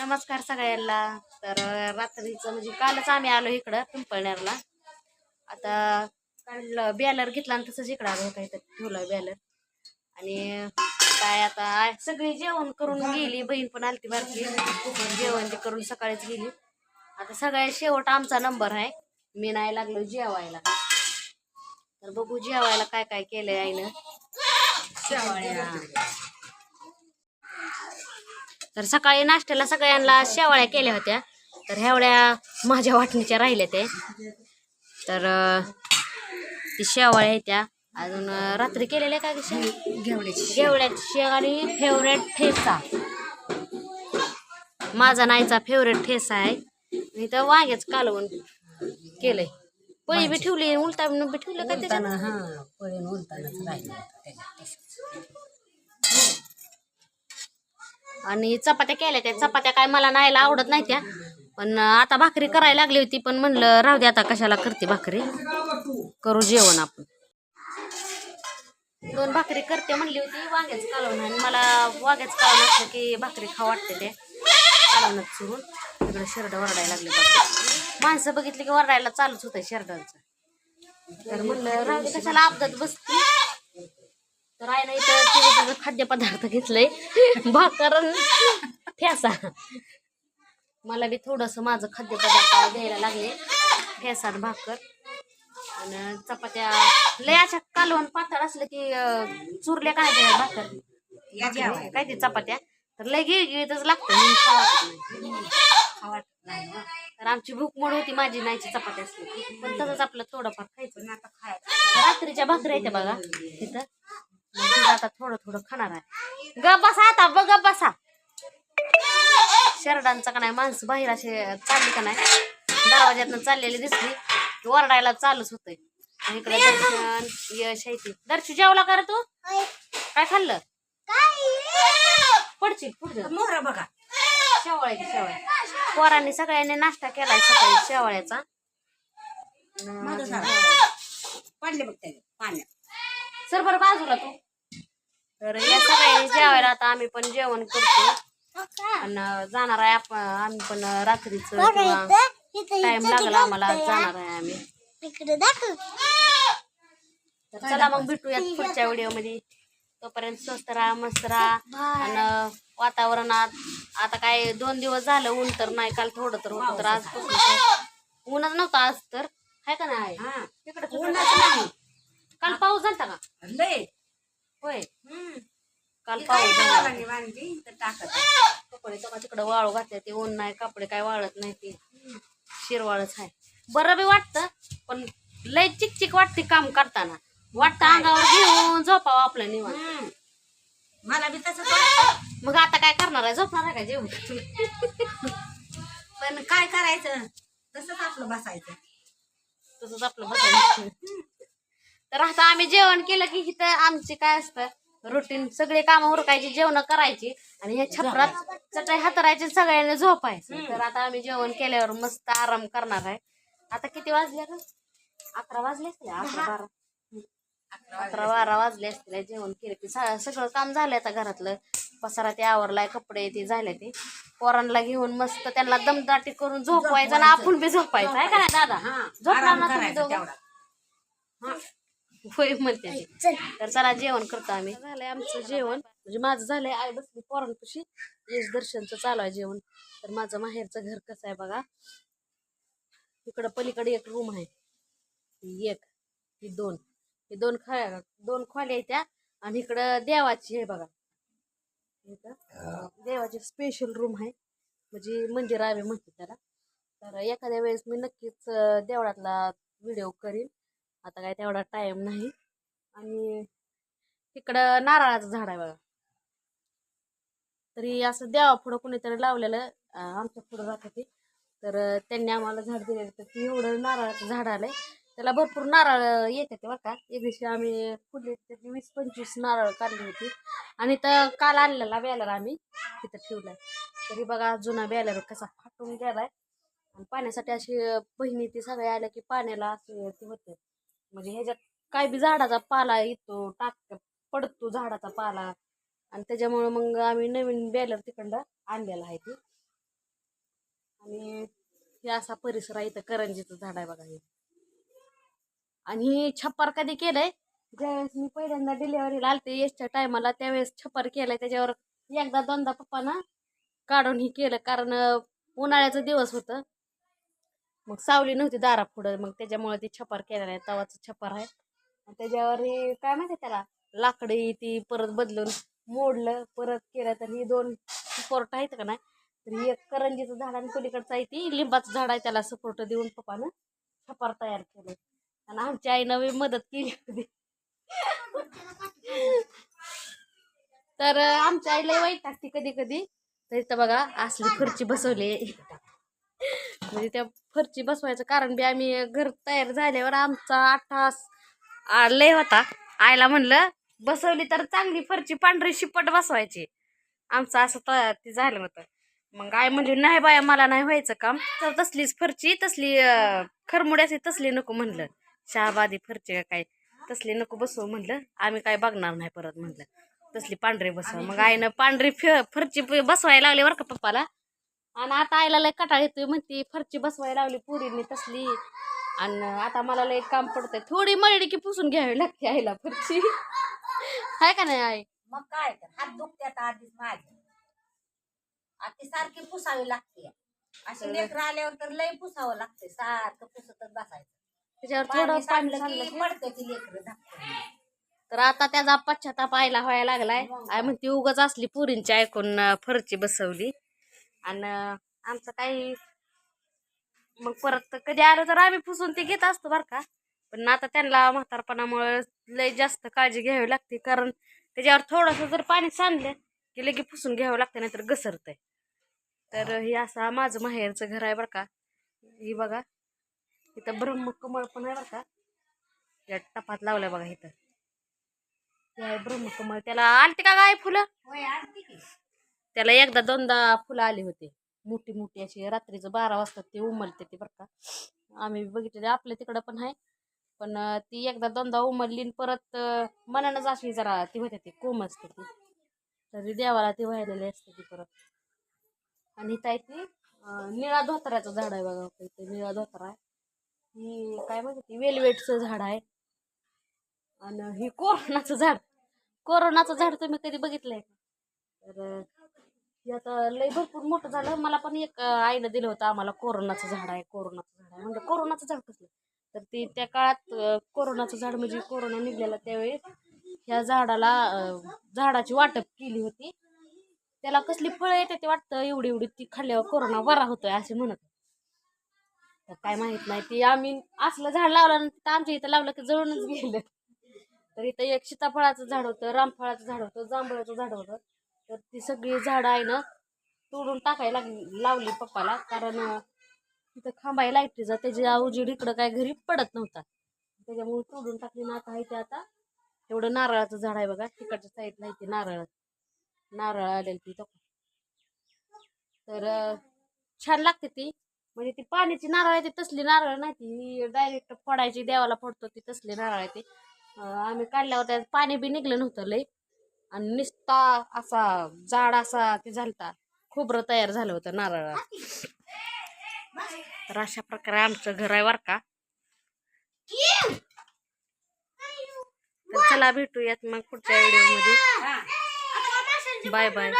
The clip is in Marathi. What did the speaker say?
नमस्कार सगळ्यांना. तर रात्रीचं म्हणजे कालच आम्ही आलो इकडं पिंपळनेरला. आता काढलं बॅलर घेतला आणि तसंच इकडं आलो काही तर ठेवलं बॅलर. आणि काय आता सगळी जेवण करून गेली बहीण पण आलती बारकी. जेवण ते करून सकाळीच गेली. आता सगळ्यात शेवट आमचा नंबर आहे. मी नाही लागलो जेवायला. तर बघू जेवायला काय काय केलंय आईनं. तर सकाळी नाश्त्याला सगळ्यांना शेवाळ्या केल्या होत्या. तर ह्यावड्या माझ्या वाटणीच्या राहिल्या ते तर ती शेवाळ्या त्या. अजून रात्री केलेल्या कशा घेवड्याची घेवड्याची शेग आणि फेवरेट ठेसा माझा नाहीचा फेवरेट ठेसा आहे. आणि तर वांग्याच कालवण केलंय. पळी बी ठेवली उलटा बी ठेवलं का त्याच्यात? उलताना हा राहिलं तसंच. आणि चपात्या केल्या त्या. चपात्या काय मला नाहीला आवडत नाही त्या. पण आता भाकरी करायला लागली होती पण म्हणलं राहू दे आता कशाला करते भाकरी. करू जेवण आपण. दोन भाकरी करते म्हणली होती वांग्याच कालवण आणि मला वांग्याचं कालवण असलं की भाकरी खाऊ वाटते ते. कालवणात चुरून तिकडे शर्ट वरडायला लागले माणसं बघितली की वरडायला चालूच होतं शेरडांचं. तर म्हणलं राहू दे कशाला अपघात बसते? तर आहे ना इथं खाद्यपदार्थ घेतलंय. भाकर आणि ठेसा. मला बी थोडंसं माझं खाद्यपदार्थ द्यायला लागले. ठेसा भाकर. आणि चपात्या. लय अशा कालवण पातळ असलं की चुरल्या काय त्या भाकर? काय ते चपात्या? तर लय गिळगिळीतच लागतं. तर आमची भूक मोड होती माझी नाहीची चपाती असली. पण तसंच आपलं थोडंफार खायचं. आता खायचं. रात्रीच्या भाकरी येते बघा. तिथं मग तिथं आता थोडं थोडं खाणार आहे. ग बसा आता बघ बसा. शरडांचा का नाही माणसं बाहेर असे चालली का नाही? दरवाज्यातनं चाललेली दिसली ओरडायला चालूच होतंय. इकडे दर्शन यश आहे दर्शू जेवला का रे तू? काय खाल्लं? पडची मोहरा बघा. शेवाळ्याची शेवाळ्या पोरांनी सगळ्यांनी नाश्ता केलाय सकाळी शेवाळ्याचा. पडले बघ पाण्यात सर बरं बाजूला तू. तर या सगळ्यांनी जेवायला आता आम्ही पण जेवण करतो आणि जाणार आहे आपण आम्ही पण रात्रीचं टाइम लागला आम्हाला जाणार आहे आम्ही. तर चला मग भेटूयात पुढच्या व्हिडिओमध्ये तोपर्यंत स्वस्त राहा मस्त राहा. आणि वातावरणात आता काय दोन दिवस झालं ऊन तर नाही काल थोडं तर होतं तर आज ऊनच नव्हतं आज तर. आहे का नाही? हा. तिकडे ऊनच नाही. काल पाऊस झालता का? होय. काल पाऊस झाला. तर टाकत कपडे तर तिकडं वाळू घातले ते ऊन नाही कपडे काय वाळत नाही ते. शिरवाळच आहे. बरं बी वाटतं पण लय चिकचिक वाटते काम करताना. वाटतं अंगावर घेऊन झोपावं आपलं निवांत. मला बी तसंच वाटतं. मग आता काय करणार आहे? झोपणार आहे का जेवण? पण काय करायचं? तसंच आपलं बसायचं. तसंच आपलं बसायचं. तर आता आम्ही जेवण केलं की इथं आमचे काय असतं रुटीन सगळे कामं उरकायची जेवण करायची आणि हे छपरात चटई हातरायचे सगळ्यांनी झोपायचं. तर आता आम्ही जेवण केल्यावर मस्त आराम करणार आहे. आता किती वाजले का अकरा वाजले असतील? अकरा बारा. अकरा बारा वाजले असतील जेवण केलं की सगळं काम झालंय आता घरातलं. पसारा ते आवरलाय कपडे ते झाले ते. पोरांना घेऊन मस्त त्यांना दमदाटी करून झोपवायचं आणि आपण बी झोपायचं आहे का दादा? झोपणार ना तुम्ही दोघं? होय म्हणते ते. तर चला जेवण करतो आम्ही. झालंय आमचं जेवण. म्हणजे माझं झालंय आई बसली पोरांपाशी. यश दर्शनचं चालू आहे जेवण. तर माझं माहेरचं घर कसं आहे बघा. इकडं पलीकडे एक रूम आहे. ही एक ही दोन. ही दोन खा दोन खोल्या आहेत त्या. आणि इकडं देवाची आहे बघा. इथं देवाची स्पेशल रूम आहे. म्हणजे मंदिर आहे म्हणते त्याला. तर एखाद्या वेळेस मी नक्कीच अं, देवळातला व्हिडिओ करीन. आता काय तेवढा टाइम नाही. आणि तिकडं नारळाचं झाड आहे बघा. तरी असं द्यावा पुढं कोणीतरी लावलेलं आमच्या पुढं राहत ते. तर त्यांनी आम्हाला झाड दिलेलं. तर ती एवढं नारळाचं झाड आलंय. त्याला भरपूर नारळ येते ते बरं का. एक दिवशी आम्ही फुले त्याची वीस पंचवीस नारळ काढली होती. आणि तर काल आणलेला बॅलर आम्ही तिथं ठेवलाय. तरी बघा जुना बॅलर कसा फाटून गेलाय. आणि पाण्यासाठी अशी बहिणी ती सगळे आल्या की पाण्याला असं ते होते. म्हणजे ह्याच्यात काय बी झाडाचा पाला येतो टाक पडतो झाडाचा पाला. आणि त्याच्यामुळं मग आम्ही नवीन बॅलर तिकडं आणलेला आहे ती. आणि हे असा परिसर आहे इथं करंजीचं झाड आहे बघा हे. आणि हे छप्पर कधी केलंय? ज्यावेळेस मी पहिल्यांदा डिलेवरीला आलते येसच्या टायमाला त्यावेळेस छप्पर केलंय. त्याच्यावर एकदा दोनदा पप्पानं काढून हे केलं. कारण उन्हाळ्याचा उन्हाळ्याचं दिवस होतं. मग सावली नव्हती दारा पुढं मग त्याच्यामुळे ती छपर केलेलं आहे तवाचं छपर आहे. आणि त्याच्यावर हे काय माहिती त्याला लाकडी ती परत बदलून मोडलं परत केलं तर ही दोन सपोर्ट आहेत का नाही? तर ही एक करंजीचं झाड आणि पलीकडचं आहे ती लिंबाचं झाड आहे त्याला सपोर्ट देऊन पप्पानं छपर तयार केलं. आणि आमच्या आईनं बी मदत केली होती. तर आमच्या आईला वाईट टाकते कधी कधी. तर इथं बघा असली खुर्ची बसवली म्हणजे त्या फरची बसवायचं कारण बी आम्ही घर तयार झाल्यावर आमचा आठ तास आ, लय होता. आईला म्हणलं बसवली तर चांगली फरची पांढरी शिपट बसवायची. आमचं असं त ते झालं होतं मग आई म्हणजे नाही बाया मला नाही व्हायचं काम. तर तसलीच फरची तसली अं, खरमुड्याची तसली नको म्हणलं. शहाबादी फरची का काय तसली नको बसवू म्हणलं. आम्ही काय बघणार नाही परत म्हणलं. तसली पांढरी बसव. मग आईनं पांढरी फ फरची बसवायला लागली बरं का पप्पाला. आणि आता आईला लय कटाळ येतोय म्हणते फरची बसवायला लावली पुरीने तसली. आणि आता मला लय काम पडतंय. थोडी मळडी की पुसून घ्यावी लागते आईला फरची. आहे का नाही आई? मग काय तर हात दुखत्यात आधीच माझे. आता सारखी पुसावी लागते. अशी लेकरं आल्यावर तर लय पुसावं लागते सारखं पुसतच बसायचं. त्याच्यावर थोडं पाणी पाणी सांडलं की. पडते ती लेकरं. तर आता त्याचा पश्चाताप आईला व्हायला लागलाय. आई म्हणते उगाच असली पुरींची ऐकून फरची बसवली. आणि आमचं काही मग परत कधी आलं तर आम्ही पुसून ते घेत असतो बरं का. पण आता त्यांना म्हातारपणामुळे लय जास्त काळजी घ्यावी लागते. कारण त्याच्यावर थोडंसं जर पाणी सांडलं की लगे पुसून घ्यावं लागतं नाहीतर घसरतंय. तर हे. असं माझं माहेरचं घर आहे बरं का. ही बघा. इथं ब्रह्मकमळ पण आहे बरं का. या टपात लावलंय बघा इथं. हे ब्रह्मकमळ. त्याला आलते का गाय फुलं? त्याला एकदा दोनदा फुलं आली होती. मोठी मोठी अशी रात्रीचं बारा वाजता ते उमलते ते बरं का. आम्ही बघितले आपल्या तिकडं पण आहे. पण ती एकदा दोनदा उमलली आणि परत मनानच मनानंच अशी जरा ती होते ती कोम असते ती. तरी देवाला ती वाहिलेली असते ती परत. आणि इथं ती निळा धोतराचं झाड आहे बघा इथे निळा धोतरा आहे. ही काय म्हणते ती वेलवेटचं झाड आहे. आणि ही कोरोनाचं झाड. कोरोनाचं झाड तुम्ही कधी बघितलंय का? तर हे आता लय भरपूर मोठं झालं. मला पण एक आईनं दिलं होतं आम्हाला कोरोनाचं झाड आहे कोरोनाचं झाड आहे. म्हणजे कोरोनाचं झाड कसलं? तर ते त्या काळात कोरोनाचं झाड म्हणजे कोरोना निघलेला त्यावेळी ह्या झाडाला झाडाची वाटप केली होती. त्याला कसली फळं येते ते वाटतं? एवढी एवढी ती खाल्ल्यावर कोरोना बरा होतोय असे म्हणत. तर काय माहीत नाही. ती आम्ही असलं झाड लावलं आणि आमच्या इथं लावलं की जळूनच गेलं. तर इथं एक सीताफळाचं झाड होतं रामफळाचं झाड होतं जांभळाचं झाड होतं. तर ती सगळी झाडं आहे ना तोडून टाकायला लावली पप्पाला. कारण तिथं तिथं खांबाई लाईटीचा त्याची उजेड इकडं काय घरी पडत नव्हता. त्याच्यामुळे तोडून टाकली ना आता आहे ते आता. एवढं नारळाचं झाड आहे बघा तिकडच्या साईडला आहे ते नारळ. नारळ आलेलं ती तर छान लागते ती. म्हणजे ती पाण्याची नारळ आहे ती तसली नारळ नाही ती. डायरेक्ट फोडायची देवाला फोडतो ती तसली नारळ आहे ती. आम्ही काढल्यावर त्यात पाणी बी निघलं नव्हतं लई. आणि नुसता असा जाड असा ते झालता. खोबरं तयार झालं होतं नारळ तर अशा प्रकारे आमचं घर आहे बर का. तर चला भेटूयात मग पुढच्या व्हिडिओमध्ये बाय बाय.